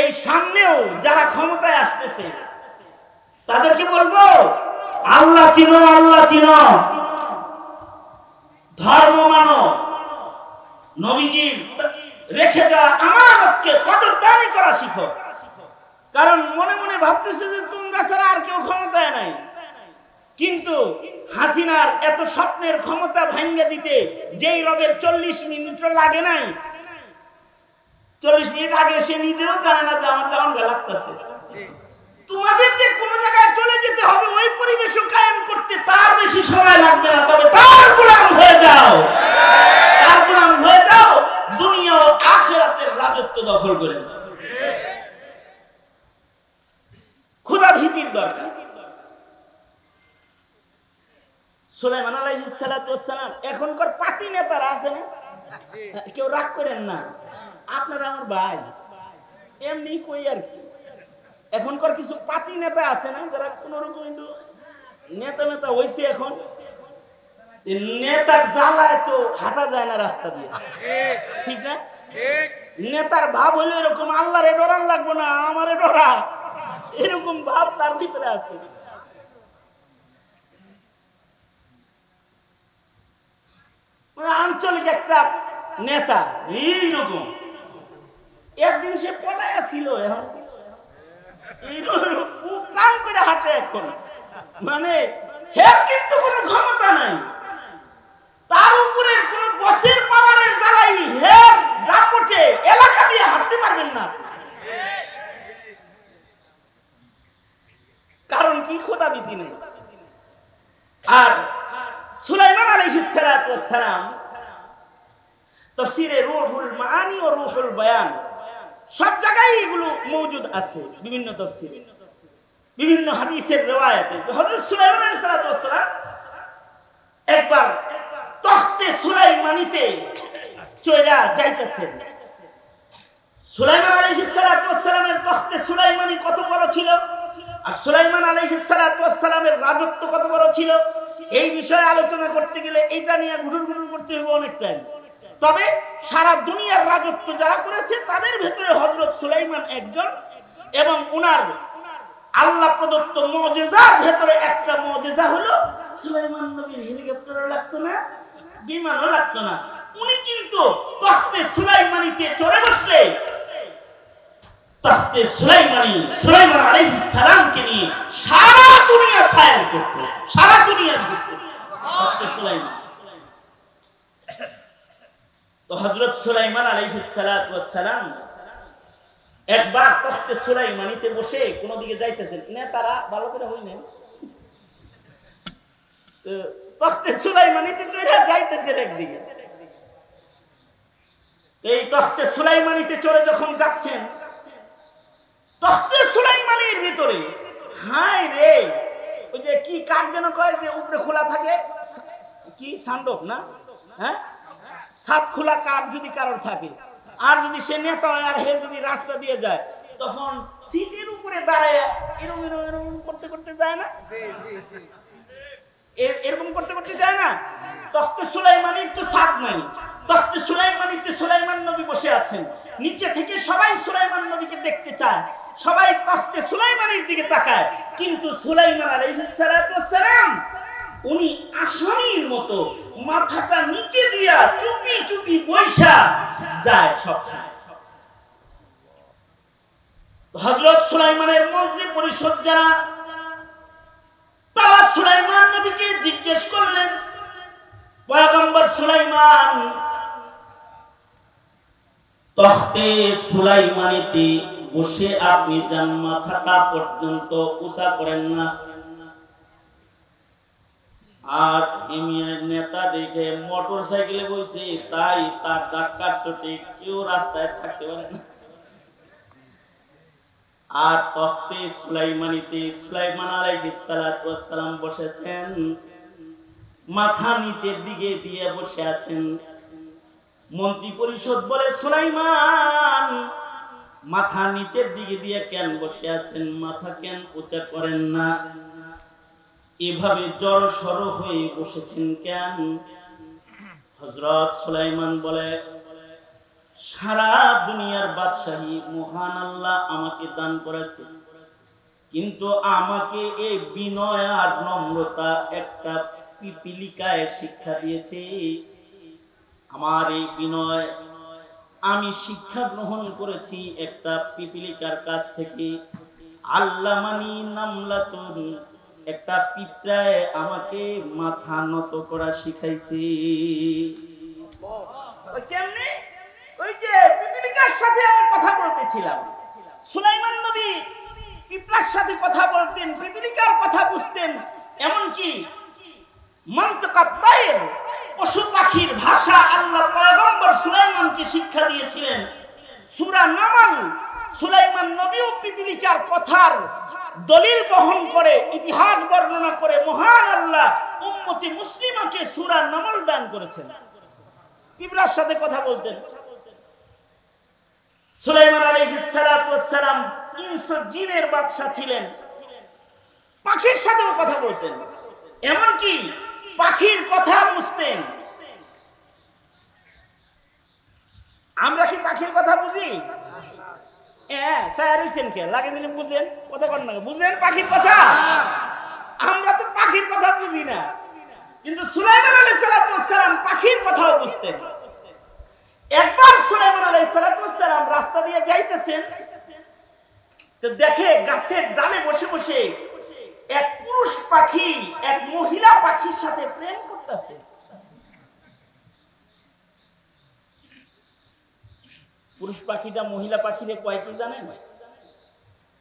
এই সামনেও যারা ক্ষমতায় আসতেছে, তাদেরকে বলব, আল্লাহ চিনো আল্লাহ চিনো। ধর্ম মানো। নবীজির রেখে যাওয়া আমানতকে কদরদানি করা শিখো। কারণ মনে মনে ভাবতেছে যে তোমরা ছাড়া আর কেউ ক্ষমতায় নাই। কিন্তু হাসিনার এত স্বপ্নের ক্ষমতা ভাঙ্গা দিতে যেই রোগের চল্লিশ মিনিটও লাগে নাই চল্লিশ মিনিট আগে সে নিজেও জানে না যে আমার যেমন লাগতেছে। তোমাদের যে কোন জায়গায় চলে যেতে হবে, ওই পরিবেশও কায়েম করতে তার বেশি সময় লাগবে না, তবে তার গোলাম হয়ে যাও। তার গোলাম হয়ে যাও, দুনিয়া ও আখেরাতের রাজত্ব দখল করে নাও। ক্ষুধা ভীতির দরকার সুলাইমান আলাইহিস সালাতু ওয়াস সালাম, এখনকার পাতি নেতারা আছে না? কেউ রাগ করেন না? আপনারা আমার ভাই। এমনি কই আর কি? এখনকার কিছু পাতি নেতা আছে না, যারা কোন রকম একটু নেতা নেতা হইছে এখন। নেতার জ্বালায় তো হাঁটা যায় না রাস্তা দিয়ে। ঠিক না? নেতার ভাব হইল এরকম, আল্লাহরে ডরান লাগবো না, আমারে ডরা। এরকম ভাব তার ভিতরে আছে। মানে আঞ্চলিক একটা নেতা এইরকম একদিন সে পলায়া ছিল এখন। মানে কিন্তু কোনো ক্ষমতা নাই। তার উপরে কোন বসের পাওয়ারের জ্বালাই হের দাপটে এলাকা দিয়ে হাঁটতে পারবেন না। কারণ কি খোদা বিধি নেই? আর সুলাইমান আলাইহিস সালাম তাফসীরে রূহুল মাআনি ও রূহুল বায়ান সব জায়গায় এগুলো মৌজুদ আছে, বিভিন্ন তাফসীরে বিভিন্ন হাদিসের রিওয়ায়াতে। হযরত সুলাইমান আলাইহিস সালাতু ওয়াস সালাম একবার তখতে সুলাইমানিতে চৈরা যাইতেছেন। সুলাইমান আলাইহিস সালাতু ওয়াস সালামের তখতে সুলাইমানি কত বড় ছিল? আর সুলাইমান আলাইহিস সালাতু ওয়াস সালামের রাজত্ব কত বড় ছিল? এই বিষয়ে আলোচনা করতে গেলে এইটা নিয়ে ঘুরুর ঘুরুর করতে হবে অনেকটাই তবে সারা দুনিয়ার রাজত্ব যারা করেছে, তাদের ভেতরে হযরত সুলাইমান একজন এবং উনার আল্লাহ প্রদত্ত মজেজার ভেতরে একটা মজেজা হলো, সুলাইমান নবীর হেলিকপ্টারও লাগতো না, বিমানও লাগতো না। উনি কিন্তু তখতে সুলাইমানিতে চড়ে বসলে, তখতে সুলাইমানি সুলাইমান আলাইহিস সালামকে নিয়ে সারা দুনিয়া ছায়া করতো সারা দুনিয়া ঘুরতো তখতে সুলাইমান তো হযরত সুলাইমান আলাইহিস সালাতু একবার তখতে সুলাইমানিতে বসে কোন দিকে যাইতেছেন। নেতারা ভালো করে হইলেন তো তখতে যাইতেছেন একদিকে। এই তখতে সুলাইমানিতে চড়ে যখন যাচ্ছেন, তখতে সুলাইমানির ভিতরে হাই রে! ওই যে কি কাঠ যেন কয় যে উপরে খোলা থাকে, কি সান্ডক না? হ্যাঁ? সাত খোলা কাঠ যদি কারোর থাকে? আর যদি সে নেতা হয় আর হে যদি রাস্তা দিয়ে যায় তখন সিটের উপরে দাঁড়ায় এরকম এরকম এরকম করতে করতে যায় না? এরকম করতে করতে যায় না? তখতে সুলাইমানির তো ছাদ নাই। তখতে সুলাইমানিতে সুলাইমান নবী বসে আছেন। নিচে থেকে সবাই সুলাইমান নবীকে দেখতে চায়। সবাই তখতে সুলাইমানের দিকে তাকায়। কিন্তু সুলাইমান আলাইহিস সালাতু ওয়াস সালাম উনি আসামির মতো মাথাটা নিচে দিয়া চুপি চুপি বৈশা যায় সব হজরত সুলাইমানের মন্ত্রী পরিষদ যারা, তারা সুলাইমান নবীকে জিজ্ঞেস করলেন, পয়গম্বর সুলাইমান, তখতে সুলাইমানিতে বসে আপনি যান, মাথাটা পর্যন্ত উঁচা করেন না। আর এমিয়ার নেতা দেখে মোটর সাইকেলে বসে তাই তার ধাক্কার চোটে কেউ রাস্তায় থাকতে পারে না। আর তখতে সুলাইমানিতে সুলাইমান বসেছেন, মাথা নিচের দিকে দিয়ে বসে আছেন। মন্ত্রী পরিষদ বলে, সুলাইমান, মাথা নিচের দিকে দিয়ে কেন বসে আছেন? মাথা কেন উঁচা করেন না? এভাবে জড় সর হয়ে বসেছেন কেন? হজরত সুলাইমান বলে, সারা দুনিয়ার বাদশাহী মহান আল্লাহ আমাকে দান করেছে। কিন্তু আমাকে এই বিনয় আর নম্রতা একটা পিপিলিকায় শিক্ষা দিয়েছে। আমার এই বিনয় আমি শিক্ষা গ্রহণ করেছি একটা পিপিলিকার কাছ থেকে। আল্লামানি নামলাতুন একটা পিঁপড়ায় আমাকে মাথা নত করা শিখাইছে। কেমনে? ওই যে পিপিলিকার সাথে আমি কথা বলতেছিলাম। সুলাইমান নবী পিঁপড়ার সাথে কথা বলতেন, পিপিলিকার কথা বুঝতেন। এমনকি মন্তকাত্তায়ের পশু পাখির ভাষা আল্লাহ পয়গম্বর সুলাইমানকে শিক্ষা দিয়েছিলেন। সুরা নামাল, সুলাইমান নবী ও পিপিলিকার কথার দলিল বহন করে, ইতিহাস বর্ণনা করে মহান আল্লাহ উম্মতি মুসলিমাকে সূরা নামাল দান করেছেন। পিঁপড়ার সাথে কথা বলতেন। সুলাইমান ইনস জিনের ছিলেন। পাখির সাথেও কথা বলতেন। এমনকি পাখির কথা বুঝতেন। আমরা কি পাখির কথা বুঝি? হ্যাঁ লাগে বুঝেন? না বুঝেন পাখির কথা? আমরা তো পাখির কথা বুঝি না। কিন্তু পাখির কথাও একবার রাস্তা দিয়ে যাইতেছেন, তো দেখে গাছের ডালে বসে বসে এক পুরুষ পাখি, এক মহিলা পাখির সাথে প্রেম করতেছে। পুরুষ পাখিটা মহিলা পাখিরে কয় কি জানেন?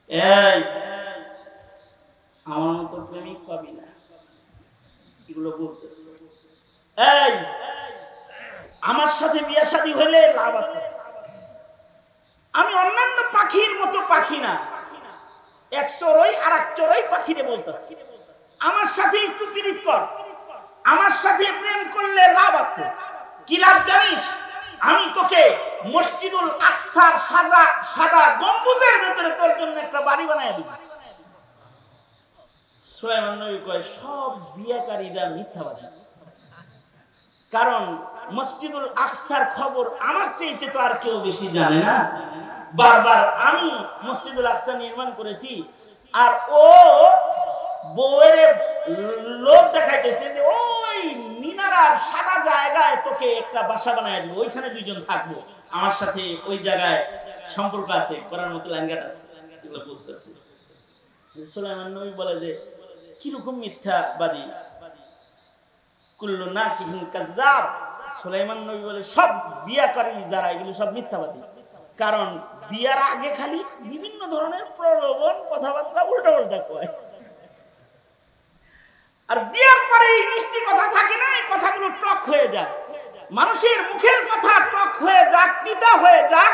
এই আমার মতো প্রেমিক পাবি না। এগুলো বলতেছে। এই আমার সাথে বিয়ে শাদী হলে লাভ আছে। আমি অন্যান্য পাখির মতো পাখি না। এক চড়ই আর এক চড়ই পাখিরে বলতেছি। আমার সাথে একটু পিরিত কর। আমার সাথে প্রেম করলে লাভ আছে। কি লাভ জানিস? আমি তোকে মসজিদুল আকসার সাদা সাদা গম্বুজের ভেতরে তোর জন্য একটা বাড়ি বানায় দিব। সুলাইমান নবী কয়, সব বিয়াকারীরা মিথ্যাবাদী। কারণ মসজিদুল আকসার খবর আমার চাইতে তো আর কেউ বেশি জানে না। বারবার আমি মসজিদুল আকসা নির্মাণ করেছি, আর ও বউয়ের লোক দেখাইতেছে যে ওই মিনারার সাদা জায়গায় তোকে একটা বাসা বানায় দিব, ওইখানে দুইজন থাকব। আমার সাথে ওই জায়গায় সম্পর্ক আছে, করার মতো ল্যাঙ্গাট আছে বলে যে, কীরকম না সুলাইমান নবী বলে, সব যারা, এগুলো সব মিথ্যাবাদী। কারণ বিয়ার আগে খালি বিভিন্ন ধরনের প্রলোভন, কথাবার্তা উল্টা উল্টা কয়। আর বিয়ার পরে এই মিষ্টি কথা থাকে না, এই কথাগুলো টক হয়ে যায়। মানুষের মুখের কথা টক হয়ে যাক, তিতা হয়ে যাক,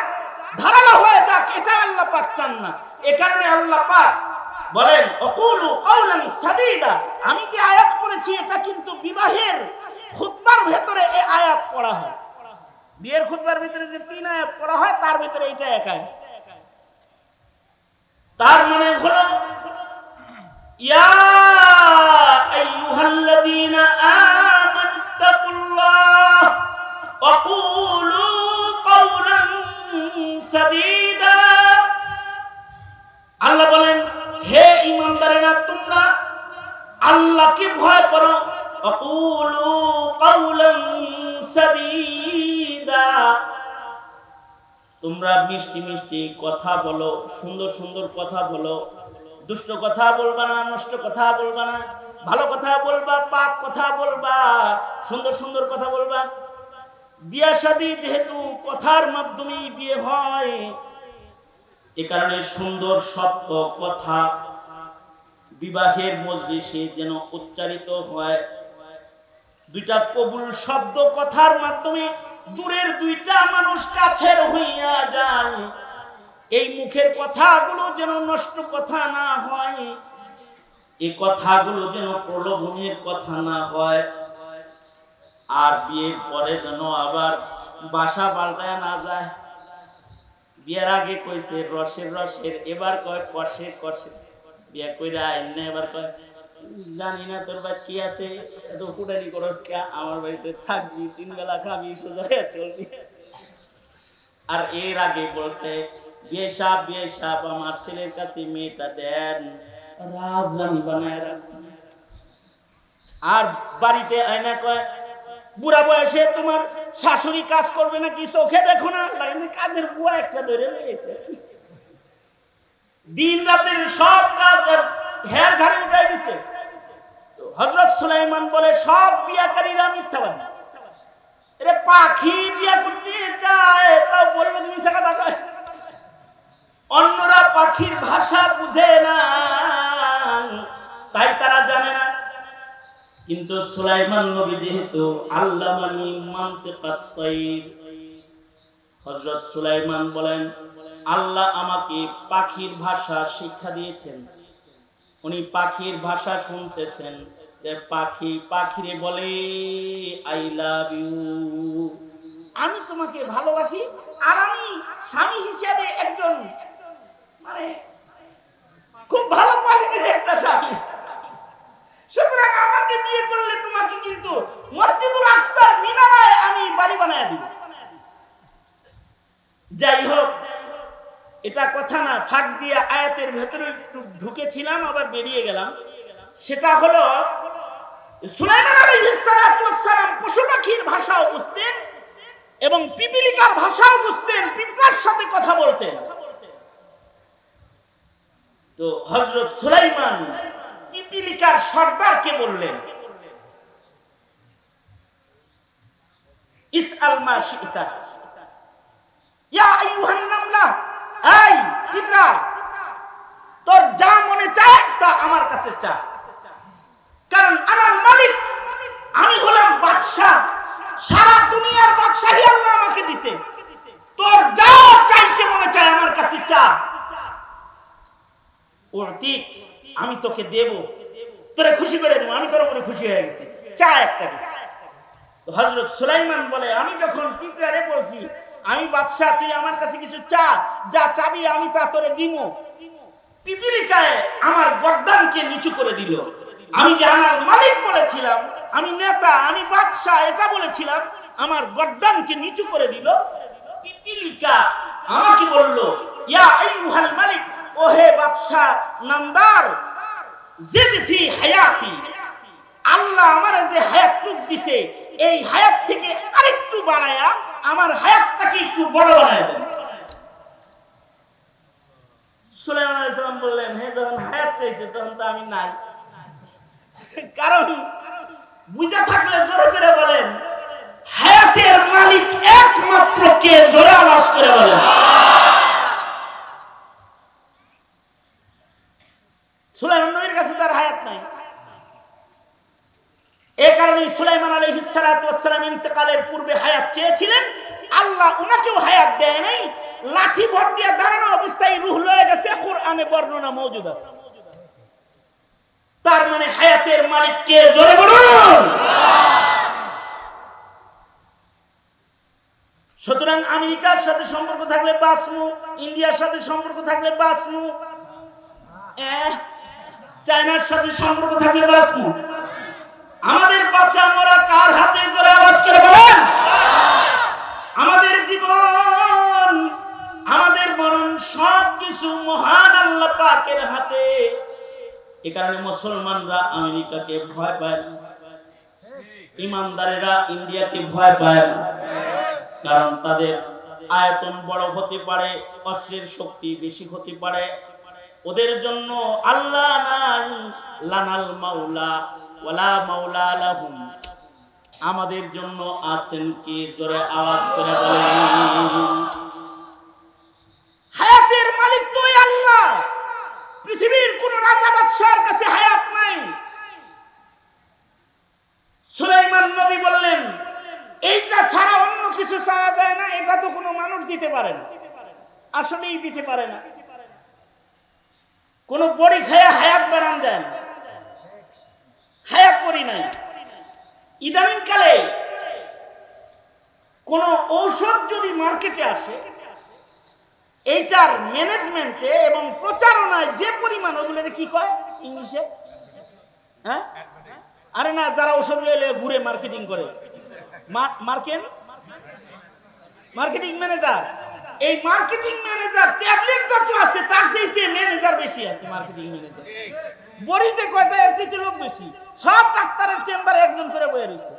ধারালো হয়ে যাক, এটা আল্লাহ পাক চান না। এ কারণে আল্লাহ পাক বলেন, অকুলু কাউলান সাদীদা। আমি যে আয়াত পড়েছি, এটা কিন্তু বিবাহের খুতবার ভেতরে এই আয়াত পড়া হয়। বিয়ের খুতবার ভিতরে যে তিন আয়াত পড়া হয়, তার ভিতরে এইটা এক তার মানে হলো, ইয়া আইয়ুহাল্লাযীনা আমানুত্তাকুল্লাহ ওয়া কুলু কাওলান সাদীদা। আল্লাহ বলেন, হে ইমানদারেরা তোমরা আল্লাহকে ভয় করো। অকুলু কাউলান সাদীদা। তোমরা মিষ্টি মিষ্টি কথা বলো, সুন্দর সুন্দর কথা বলো। দুষ্ট কথা বলবা না, নষ্ট কথা বলবা না। ভালো কথা বলবা, পাক কথা বলবা, সুন্দর সুন্দর কথা বলবা। বিয়া শাদী যেহেতু কথার মাধ্যমেই বিয়ে হয়, এ কারণে সুন্দর শব্দ কথা বিবাহের মজলিসে যেন উচ্চারিত হয়। দুইটা কবুল শব্দ কথার মাধ্যমে দূরের দুইটা মানুষ কাছের হইয়া যায়। এই মুখের কথাগুলো যেন নষ্ট কথা না হয়। এই কথাগুলো যেন প্রলোভনের কথা না হয়। আর বিয়ের পরে যেন আবার বাসা পাল্টায় না যায়। বিয়ের আগে কইছে, রসের রসের, এবার কয় কষে কষে বিয়া কইরা আইন এবার কয়, জানি না তোর বাড়ি কি আছে, এত কুটানি করস কে? আমার বাড়িতে থাকবি, তিন বেলা খাবি, সোজা চলবি। আর এর আগে বলছে বিয়ে সাপ বিয়ে সাপ আমার ছেলের কাছে মেয়েটা দেন। রাজরানী বানায় আর বাড়িতে আয়না কয়, বুড়া বয়সে তোমার শাশুড়ি কাজ করবে না কি চোখে দেখো না? কাজের বুয়া একটা ধরে লেগেছে দিন রাতের সব কাজ আর হেয়ার ঘাড়ে উঠাই দিছে। হজরত সুলাইমান বলে, সব বিয়াকারীরা মিথ্যাবাদী। পাখি বিয়া করতে চায়, তাও বলল তুমি দেখা অন্যরা পাখির ভাষা বুঝে না। তাই তারা জানে না। কিন্তু সুলাইমান নবী যেহেতু আল্লাহ মানি মানতে পাত্তাইর হযরত সুলাইমান বলেন, আল্লাহ আমাকে পাখির ভাষা শিক্ষা দিয়েছেন। উনি পাখির ভাষা শুনতেছেন। যে পাখি পাখিরে বলে, আই লাভ ইউ। আমি তোমাকে ভালোবাসি আর আমি স্বামী হিসেবে একজন খুব ভালো কোয়ালিটির একটা স্বামী সুতরাং আমাকে বিয়ে করলে তোমাকে কিন্তু মসজিদুল আকসার মিনারায় আমি বাড়ি বানায় দিব। যাই হোক, এটা কথা না, ফাঁক দিয়ে আয়াতের ভেতরে একটু ঢুকেছিলাম, আবার বেরিয়ে গেলাম। সেটা হলো, সুলাইমান আলাইহিস সালাতু ওয়াস সালাম পশু পাখির ভাষাও বুঝতেন এবং পিপিলিকার ভাষাও বুঝতেন পিঁপড়ার সাথে কথা বলতেন। তো হযরত সুলাইমান পিপিলিকার সর্দারকে বললেন তোর যা মনে চায় তা আমার কাছে চা। কারণ আমার মালিক, আমি আমাকে দিছে। তোর যা চাইতে মনে চায় আমার কাছে চা। আমি তোকে দেব। তোরে খুশি করে দেবো। আমি তোর উপরে খুশি হয়ে গেছি। চা একটা হজরত সুলাইমান বলে, আমি যখন পিঁপড়ারে বলছি, আমি বাদশাহ তুই আমার কাছে কিছু চা, যা চাবি আমি তা তোরে দিব আমার গর্দানকে নিচু করে দিল। আমি যে আমার মালিক বলেছিলাম, আমি নেতা, আমি এটা বলেছিলাম, আমার নিচু করে আমাকে বলল, ইয়া মালিক ওহে বাদশাহ, নামদার, জিদ ফি হায়াতি। আল্লাহ আমার যে হায়াত টুক দিছে, এই হায়াত থেকে আরেকটু বাড়ায়া আমার হায়াতটাকে একটু বড় বানায় দেন। সুলাইমান আলাইহিস সালাম বললেন, হে, যখন হায়াত চাইছে, তখন তো আমি নাই। কারণ বুঝে থাকলে জোরে করে বলেন, হায়াতের মালিক একমাত্র কে? জোরে আওয়াজ করে বলেন সুলাইমান নবীর কাছে তার হায়াত নাই কারণে সুলাইমান ওয়াস ইন্তেকালের পূর্বে হায়াত চেয়েছিলেন। আল্লাহ উনাকেও হায়াত দেয় নাই। লাঠি ভর দিয়ে দাঁড়ানো অবস্থায় রুহ লয়ে গেছে, কোরআনে বর্ণনা মওজুদ আছে। তার মানে হায়াতের মালিক কে? জোরে বলুন। সুতরাং আমেরিকার সাথে সম্পর্ক থাকলে বাসমু ইন্ডিয়ার সাথে সম্পর্ক থাকলে বাসমু চায়নার সাথে সম্পর্ক থাকলে বাসমু আমাদের বাচ্চা আমরা কার হাতে জোরে আওয়াজ করে বলেন? আমাদের জীবন, আমাদের মরণ সব কিছু মহান আল্লাহ পাকের হাতে। এ কারণে মুসলমানরা আমেরিকাকে ভয় পায় না। ইমানদারেরা ইন্ডিয়াকে ভয় পায় না। কারণ তাদের আয়তন বড় হতে পারে, অস্ত্রের শক্তি বেশি হতে পারে। ওদের জন্য আল্লাহ নাই, লানাল মাওলা। ওয়ালা মাওলা লাহুম। আমাদের জন্য আছেন কি? জোরে আওয়াজ করে বলেন। হায়াতের মালিক তুই আল্লাহ। পৃথিবীর কোন রাজা বাদশার কাছে হায়াত নাই। সুলাইমান নবী বললেন, এইটা ছাড়া অন্য কিছু চাওয়া যায় না। এটা তো কোনো মানুষ দিতে পারে না। আসলেই দিতে পারে না। কোন বড়ি খেয়ে হায়াত বানান যায় না। হায়াত করি নাই। ইদানিং কালে কোন ঔষধ যদি মার্কেটে আসে, এইটার ম্যানেজমেন্টে এবং প্রচারণায় যে পরিমাণ, ওগুলো কি কয়? ইংলিশে? হ্যাঁ? আরে না, যারা ওষুধ এলে ঘুরে মার্কেটিং করে। Market marketing manager. এই মার্কেটিং ম্যানেজার ট্যাবলেট যত আছে, তার চাইতে ম্যানেজার বেশি আছে, মার্কেটিং ম্যানেজার। বড়ি কয়টা এর চাইতে লোক বেশি? সব ডাক্তারের চেম্বারে একজন করে বয়ে রয়েছে।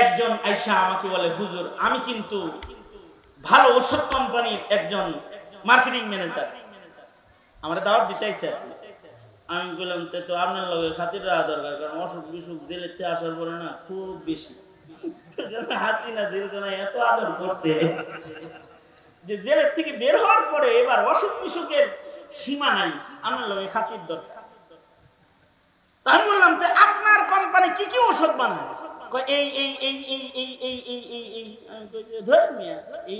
একজন আইসা আমাকে বলে, হুজুর, আমি কিন্তু ভালো ওষুধ কোম্পানির একজন মার্কেটিং ম্যানেজার আমার দাওয়াত দিতেইছে আমি বললাম, তে তো আপনার লগে খাতির রাখা দরকার, কারণ অসুখ বিসুখ থেকে আসার পরে না খুব বেশি। হাসিনা জেলখানা এত আদর করছে যে জেলের থেকে বের হওয়ার পরে এবার অসুখ বিসুখের সীমা নাই আমার লগে খাতির দরকার। তা বললাম যে আপনার কোম্পানি কি কি বানায়? এই এই এই এই এই এই এই এই এই এই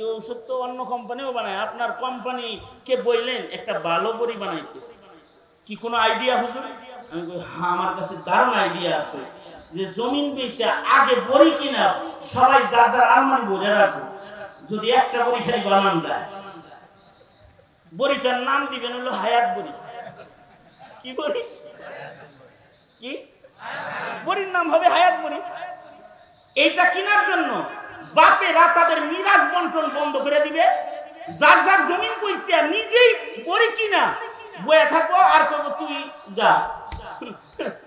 তো অন্য কোম্পানিও বানায়। আপনার কোম্পানি কে বললেন, একটা ভালো বড়ি বানাইতে। কি কোনো আইডিয়া হুজুর? আমি হ্যাঁ আমার কাছে দারুণ আইডিয়া আছে। যে জমিন বেচে আগে বড়ি কিনা সবাই যার যার আলমারি ভরে রাখব যদি একটা বড়ি খালি বানান যায় বড়িটার নাম দিবেন হলো হায়াত বড়ি। কি বড়ি? কি? বড়ির নাম হবে হায়াত বড়ি। এইটা কেনার জন্য বাপেরা তাদের মিরাজ বন্টন বন্ধ করে দিবে। যার যার জমিন কইছে নিজেই বড়ি কিনা, বয়ে থাকব আর করব তুই যা।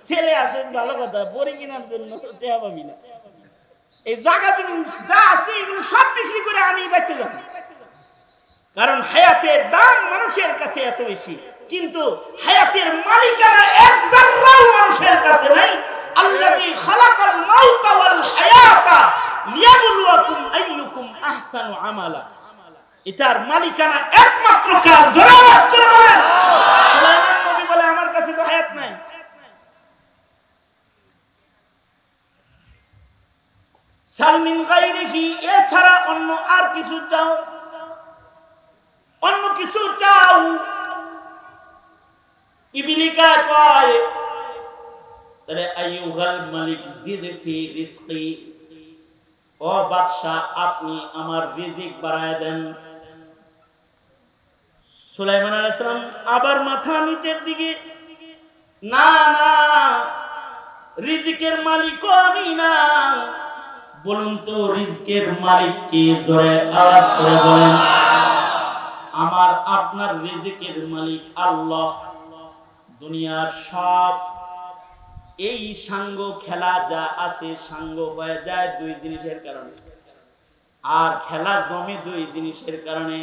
ছেলে আসে ভালো কথা, বড়ি কেনার জন্য টেহা পাবি না। এই জায়গা জমিন যা আছে এগুলো সব বিক্রি করে আমি বেঁচে যাব। কারণ হায়াতের দাম মানুষের কাছে এত বেশি। কিন্তু হায়াতের মালিকানা এক জাররাও মানুষের কাছে নাই। আল্লাযী খালাকাল মাউতা ওয়াল হায়াতা লিয়াবলুয়াকুম আইয়ুকুম আহসানু আমালা। এটার মালিকানা একমাত্র কার? জোরে আওয়াজ করে বলেন। সুলাইমান নবী বলে, আমার কাছে তো হায়াত নাই। সালমিন গাইরিহি এছাড়া অন্য আর কিছু চাও? অন্য কিছু চাও? তাহলে আইয়ুহাল মালিক, জিদ ফি রিজকি। ও আপনি আমার রিজিক বাড়ায় দেন। সুলাইমান আবার মাথা নিচের দিকে, না না, রিজিকের মালিক আমি না। বলুন তো, রিজিকের মালিক কে জোরে আওয়াজ করে বলেন। আমার, আপনার রিজিকের মালিক আল্লাহ। দুনিয়ার সব এই সাঙ্গ খেলা যা আছে সাঙ্গ হয়ে যায় দুই জিনিসের কারণে। আর খেলা জমে দুই জিনিসের কারণে।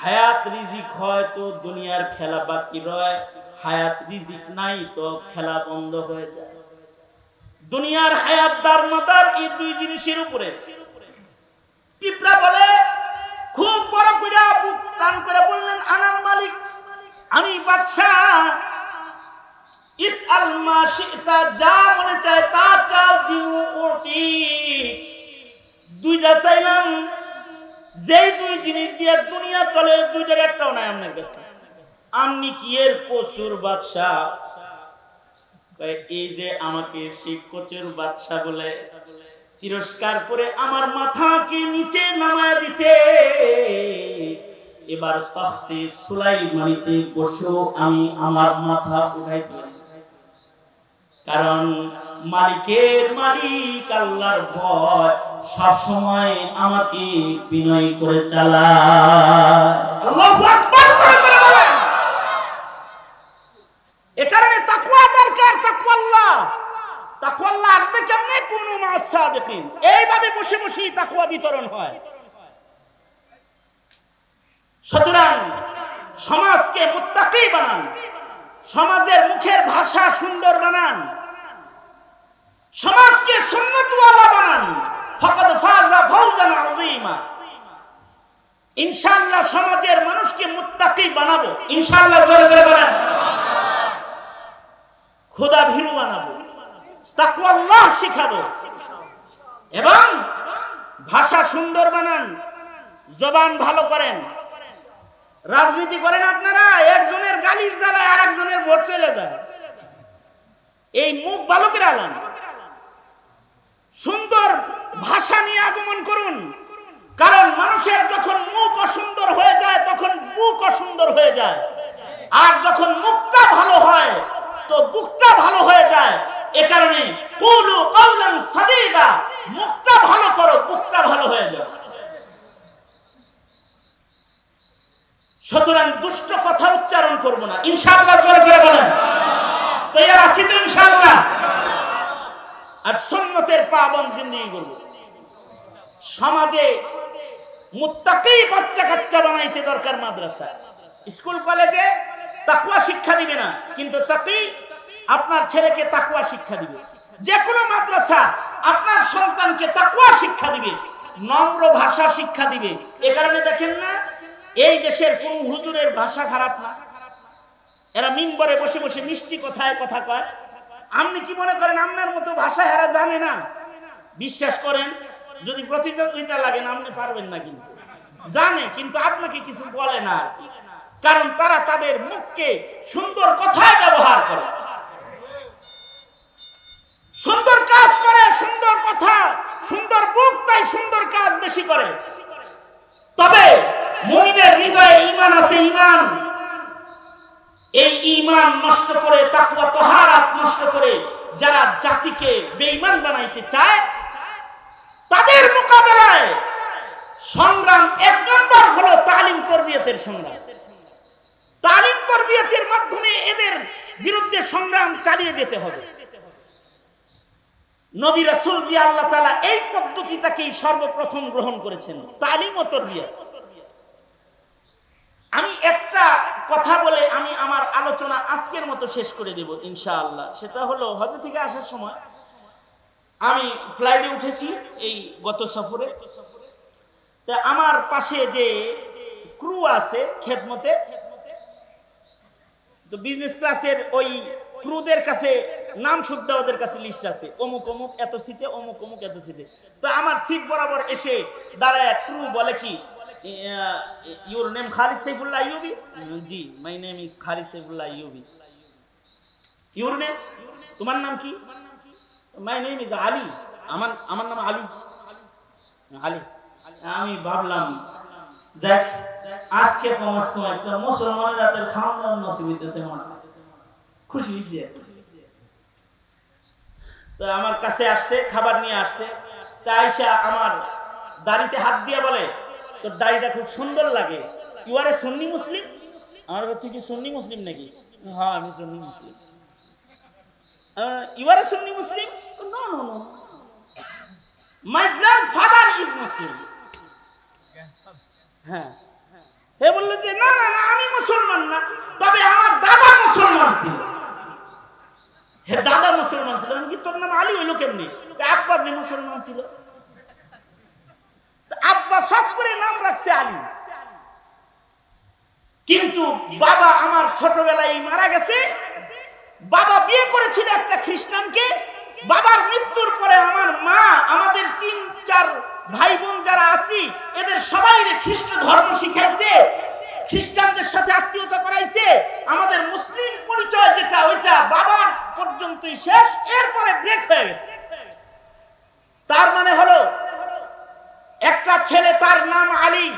হায়াত রিজিক হয় তো দুনিয়ার খেলা বাকি রয়, হায়াত রিজিক নাই তো খেলা বন্ধ হয়ে যায়। দুনিয়ার হায়াত দার মাদার এই দুই জিনিসের উপরে। পিঁপড়া বলে খুব বড় করে টান করে বললেন, আনাল মালিক, আমি বাদশাহ। যা মনে চায় তা চাও দিমু ওটি। দুইটা চাইলাম, যেই দুই জিনিস দিয়ে দুনিয়া চলে, দুইটার একটাও নাই আপনার কাছে। আপনি কি এর কসুর বাদশাহ? এই যে আমাকে সেই কচুর বাদশাহ বলে তিরস্কার করে আমার মাথাকে নিচে নামায় দিছে। এবার তখতে সুলাইমানিতে বসেও আমি আমার মাথা উঠাই দিলাম। কারণ মালিকের মালিক আল্লাহর ভয় সব সময় আমাকে বিনয় করে চালায়। আল্লাহু আকবার করে করে বলেন এ কারণে তাকওয়া দরকার তাকওয়া আল্লাহ তাকওয়া আল্লাহ আসবে কেমনে কোন মাস সাদিকিন এইভাবে বসে বসেই তাকওয়া বিতরণ হয়। সুতরাং সমাজকে মুত্তাকি বানান, সমাজের মুখের ভাষা সুন্দর বানান, সমাজকে সুন্নতওয়ালা বানান। ফাকাদ ফাজা ফাওজান আযীমা। ইনশাআল্লাহ সমাজের মানুষকে মুত্তাকি বানাবো। ইনশাআল্লাহ জোরে জোরে বলেন। খোদা ভীরু বানাবো। তাকওয়া আল্লাহ শিখাবো। এবং ভাষা সুন্দর বানান, জবান ভালো করেন। রাজনীতি করেন আপনারা, একজনের গালির জ্বালায় আর একজনের ভোট চলে যায়। এই মুখ ভালো করে আলান। সুন্দর ভাষা নিয়ে আগমন করুন। কারণ মানুষের যখন মুখ অসুন্দর হয়ে যায়, তখন বুক অসুন্দর হয়ে যায়। আর যখন মুখটা ভালো হয়, তো বুকটা ভালো হয়ে যায়। এ কারণে কুলু কাউলান সাদীদা। মুখটা ভালো করো মুখটা ভালো হয়ে যাও। সুতরাং দুষ্ট কথা উচ্চারণ করব না। ইনশাআল্লাহ জোরে জোরে বলেন। তৈয়ার আছি তো ইনশাআল্লাহ। আর সুন্নতের পাবন জিন্দগি করব। সমাজে মুত্তাকি বাচ্চা কাচ্চা বানাইতে দরকার মাদ্রাসা। স্কুল, কলেজে তাকুয়া শিক্ষা দিবে না, কিন্তু তাকি আপনার ছেলেকে তাকুয়া শিক্ষা দিবে। যে কোনো মাদ্রাসা আপনার সন্তানকে তাকুয়া শিক্ষা দিবে, নম্র ভাষা শিক্ষা দিবে। এ কারণে দেখেন না, এই দেশের কোন হুজুরের ভাষা খারাপ না। এরা মিম্বরে বসে বসে মিষ্টি কথায় কথা কয়। আপনি কি মনে করেন আপনার মতো ভাষা এরা জানে না? বিশ্বাস করেন, যদি প্রতিযোগিতা লাগে না, আপনি পারবেন না কিন্তু। জানে, কিন্তু আপনাকে কিছু বলে না। কারণ তারা তাদের মুখকে সুন্দর কথায় ব্যবহার করে। সুন্দর কাজ করে, সুন্দর কথা, সুন্দর মুখ তাই সুন্দর কাজ বেশি করে। তবে মুমিনের হৃদয়ে ঈমান আছে, ঈমান। এই ঈমান নষ্ট করে, তাকওয়া, তহারাত নষ্ট করে যারা জাতিকে বেঈমান বানাইতে চায়, তাদের মোকাবেলায় সংগ্রাম এক নম্বর হলো তালিম তরবিয়তের সংগ্রাম। তালিম তরবিয়তের মাধ্যমে এদের বিরুদ্ধে সংগ্রাম চালিয়ে যেতে হবে। নবী রাসূল দিয়ে আল্লাহ তালা এই পদ্ধতিটাকেই সর্বপ্রথম গ্রহণ করেছেন, তালিম ও তরবিয়ত আমি একটা কথা বলে আমি আমার আলোচনা আজকের মতো শেষ করে দেব ইনশাআল্লাহ। সেটা হলো, হজে থেকে আসার সময় আমি ফ্লাইটে উঠেছি এই গত সফরে। তা আমার পাশে যে ক্রু আছে খেদমতে, তো বিজনেস ক্লাসের ওই ক্রুদের কাছে, নাম শুদ্ধ ওদের কাছে লিস্ট আছে। অমুক অমুক, এত সিটে অমুক অমুক, এত সিটে তো আমার সিট বরাবর এসে দাঁড়ায় ক্রু বলে কি ইউর নেম খালিদ সাইফুল্লাহ ইউবি জি my name is Khalid Saifullah UV your name তোমার নাম কি? মাই নেম ইজ আলী আমার আমার নাম আলী। আলী। আমি ভাবলাম, যাক, আজকে কমাস কম একটা মুসলমানের রাতের খাওয়া দাওয়ার নসিব হইতেছে হয়। খুশি হয়েছি তো আমার কাছে আসছে, খাবার নিয়ে আসছে। আইসা আমার দাড়িতে হাত দিয়ে বলে, তোর দাড়িটা খুব সুন্দর লাগে। ইউ আর এ সুন্নি মুসলিম আমার তুই কি সুন্নি মুসলিম নাকি? হ্যাঁ আমি সুন্নি মুসলিম you are a Sunni Muslim my grandfather is Muslim হ্যাঁ। হে বলল যে, না না না, আমি মুসলমান না, তবে আমার দাদা মুসলমান ছিল। হে দাদা মুসলমান ছিল। কি তোর নাম আলী হইল কেমনি? আব্বা যে মুসলমান ছিল। আব্বা সব করে নাম রাখছে আলী। কিন্তু বাবা আমার ছোটবেলায় মারা গেছে। বাবা বিয়ে করেছিল একটা খ্রিস্টানকে। বাবার মৃত্যুর পরে আমার মা, আমাদের তিন, চার ভাই বোন যারা আছি, এদের সবাই খ্রিস্ট ধর্ম শিখাইছে। খ্রিস্টানদের সাথে আত্মীয়তা করাইছে। আমাদের মুসলিম পর্যন্তই শেষ, এরপরে ব্রেক হয়ে গেছে। তার মানে হলো, একটা ছেলে তার নাম আলী,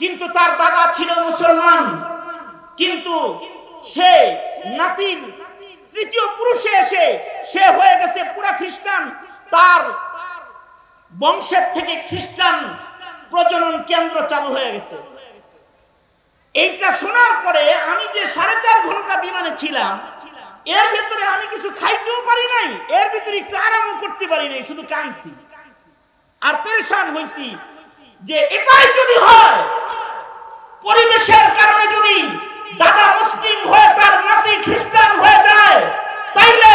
কিন্তু তার দাদা ছিল মুসলমান, কিন্তু সে নাতির তৃতীয় পুরুষে এসে সে হয়ে গেছে পুরা খ্রিস্টান। তার বংশের থেকে খ্রিস্টান প্রজনন কেন্দ্র চালু হয়ে গেছে। এইটা শোনার পরে আমি যে সাড়ে চার ঘণ্টা বিমানে ছিলাম এর ভেতরে আমি কিছু খাইতেও পারি নাই, এর ভিতরে একটু আরামও করতে পারি নাই, শুধু কাঁদছি। আর পরেশান হয়েছি যে এটাই যদি হয়, পরিবেশের কারণে যদি দাদা মুসলিম হয়ে তার নাতি খ্রিস্টান হয়ে যায় তাইলে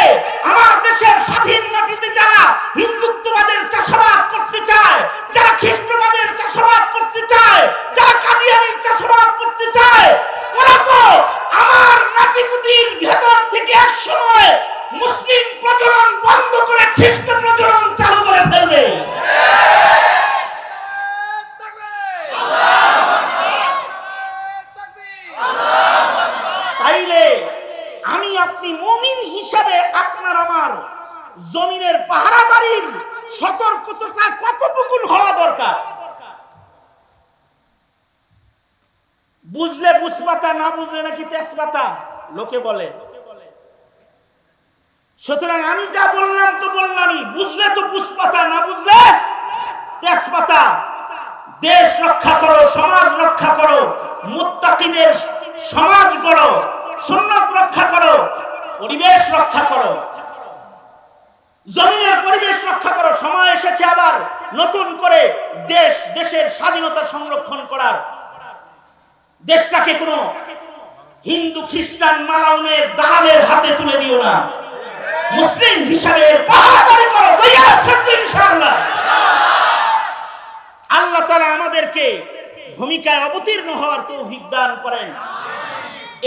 আমার দেশের স্বাধীন মাটিতে যারা হিন্দুত্ববাদের চাষাবাদ করতে চায়, যারা খ্রিস্টবাদের চাষাবাদ করতে চায়, যারা কাদিয়ানির চাষাবাদ করতে চায়, ওরা তো আমার নাতিপুতির ভেতর থেকে এক সময় মুসলিম প্রজনন বন্ধ করে খ্রিস্ট প্রজনন চালু করে ফেলবে। তাইলে আমি আপনি মমিন হিসাবে আপনার আমার জমিনের পাহারাদারির সতর্কতা কতটুকুন হওয়া দরকার? বুঝলে বুঝপাতা না বুঝলে নাকি তেজপাতা লোকে বলে। সুতরাং আমি যা বললাম তো বললামই। বুঝলে তো বুঝপাতা না বুঝলে তেজপাতা দেশ রক্ষা করো, সমাজ রক্ষা করো মুত্তাকি উম্মতিদের সমাজ গড়ো। সুন্নত রক্ষা করো, পরিবেশ রক্ষা করো। জমিনের পরিবেশ রক্ষা করো। সময় এসেছে আবার নতুন করে দেশ, দেশের স্বাধীনতা সংরক্ষণ করার। দেশটাকে কোনো হিন্দু, খ্রিস্টান, মালাউনের, দালালের হাতে তুলে দিও না। মুসলিম হিসাবে তৈরি আল্লাহ তাআলা আমাদেরকে ভূমিকায় অবতীর্ণ হওয়ার তৌফিক দান করেন।